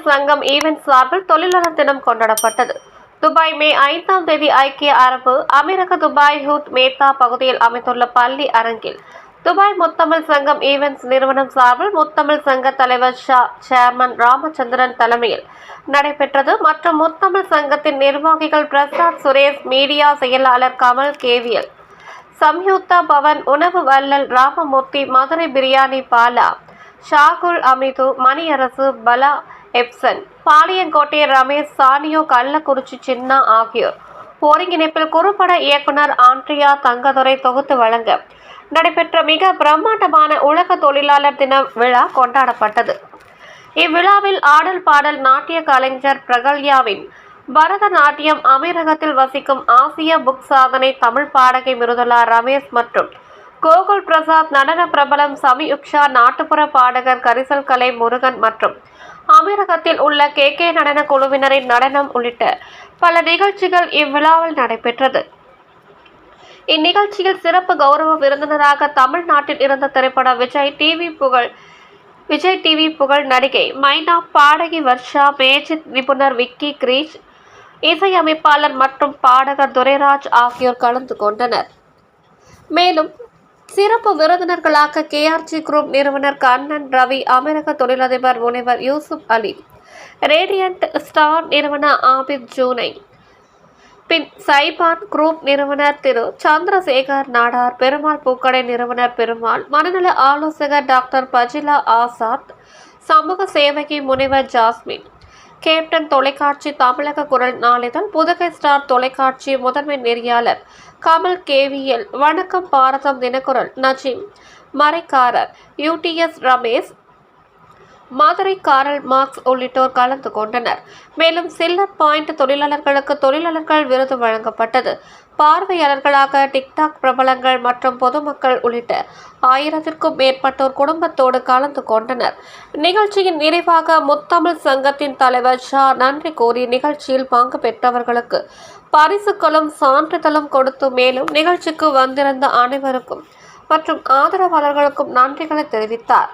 முத்தமிழ் சங்கம் ஈவென்ட் சார்பில் தொழிலாளர் தினம் கொண்டாடப்பட்டது. துபாய் மே ஐந்தாம் தேதி ஐக்கிய அரபு அமீரக துபாய் ஹூத் மேத்தா பகுதியில் அமைந்துள்ள பள்ளி அரங்கில் துபாய் முத்தமிழ் சங்கம் ஈவென்ட்ஸ் நிறுவனம் சார்பில் முத்தமிழ் சங்க தலைவர் ஷா சேர்மன் ராமச்சந்திரன் தலைமையில் நடைபெற்றது. மற்றும் முத்தமிழ் சங்கத்தின் நிர்வாகிகள் பிரசாத் சுரேஷ் மீடியா செயலாளர் கமல் கேவியல் சம்யுக்தா பவன் உணவு வள்ளல் ராமமூர்த்தி மதுரை பிரியாணி பாலா ஷாகுல் அமிது மணியரசு பலா எப்சன். பாளையங்கோட்டை ரமேஷ் சானியோ கள்ளக்குறிச்சி சின்னா ஆகியோர். ஒருங்கிணைப்பில் குறுப்பட இயக்குனர் ஆண்ட்ரியா தங்கதுரை தொகுத்து வழங்க நடைபெற்ற மிக பிரம்மாண்டமான உலக தொழிலாளர் தின விழா கொண்டாடப்பட்டது. இவ்விழாவில் ஆடல் பாடல் நாட்டிய கலைஞர் பிரகல்யாவின் பரதநாட்டியம் அமீரகத்தில் வசிக்கும் ஆசிய புக் சாதனை தமிழ் பாடகை மிருதுலா ரமேஷ் மற்றும் கோகுல் பிரசாத் நடன பிரபலம் சமியுக்ஷா நாட்டுப்புற பாடகர் கரிசல் கலை முருகன் மற்றும் அமீரகத்தில் உள்ள கே கே நடன குழுவினரின் நடனம் உள்ளிட்ட பல நிகழ்ச்சிகள் இவ்விழாவில் நடைபெற்றது. இந்நிகழ்ச்சியில் சிறப்பு கௌரவ விருந்தினராக தமிழ்நாட்டில் இருந்த திரைப்பட விஜய் டிவி புகழ் விஜய் டிவி புகழ் நடிகை மைனா பாடகி வர்ஷா மேஜித் நிபுணர் விக்கி கிரீஷ் இசையமைப்பாளர் மற்றும் பாடகர் துரைராஜ் ஆகியோர் கலந்து கொண்டனர். மேலும் சிறப்பு விருந்தினர்களாக கேஆர்ஜி குரூப் நிறுவனர் கண்ணன் ரவி அமெரிக்க தொழிலதிபர் முனைவர் யூசுப் அலி ரேடியன்ட் ஸ்டார் நிறுவன ஆபித் ஜூனை. பின் சைபான் குரூப் நிறுவனர் திரு சந்திரசேகர் நாடார் பெருமாள் பூக்கடை நிறுவனர் பெருமாள் மனநல ஆலோசகர் டாக்டர் பஜிலா ஆசாத் சமூக சேவகி முனைவர் ஜாஸ்மின் கேப்டன் தொலைக்காட்சி தமிழக குரல் நாளிதழ் புதுகை ஸ்டார் தொலைக்காட்சி முதன்மை நெறியாளர் கமல் கேவிஎல் வணக்கம் பாரதம் Thinakkural Najeem Maraikkarar UTS Ramesh Madurai Karl Marx உள்ளிட்டோர் கலந்து கொண்டனர். மேலும் சில்லர் பாயிண்ட் தொழிலாளர்களுக்கு தொழிலாளர்கள் விருது வழங்கப்பட்டது. பார்வையாளர்களாக டிக்டாக் பிரபலங்கள் மற்றும் பொதுமக்கள் உள்ளிட்ட ஆயிரத்திற்கும் மேற்பட்டோர் குடும்பத்தோடு கலந்து கொண்டனர். நிகழ்ச்சியின் நிறைவாக முத்தமிழ் சங்கத்தின் தலைவர் ஷா நன்றி கூறி நிகழ்ச்சியில் பங்கு பெற்றவர்களுக்கு பரிசுகளும் சான்றிதழும் கொடுத்து மேலும் நிகழ்ச்சிக்கு வந்திருந்த அனைவருக்கும் மற்றும் ஆதரவாளர்களுக்கும் நன்றிகளை தெரிவித்தார்.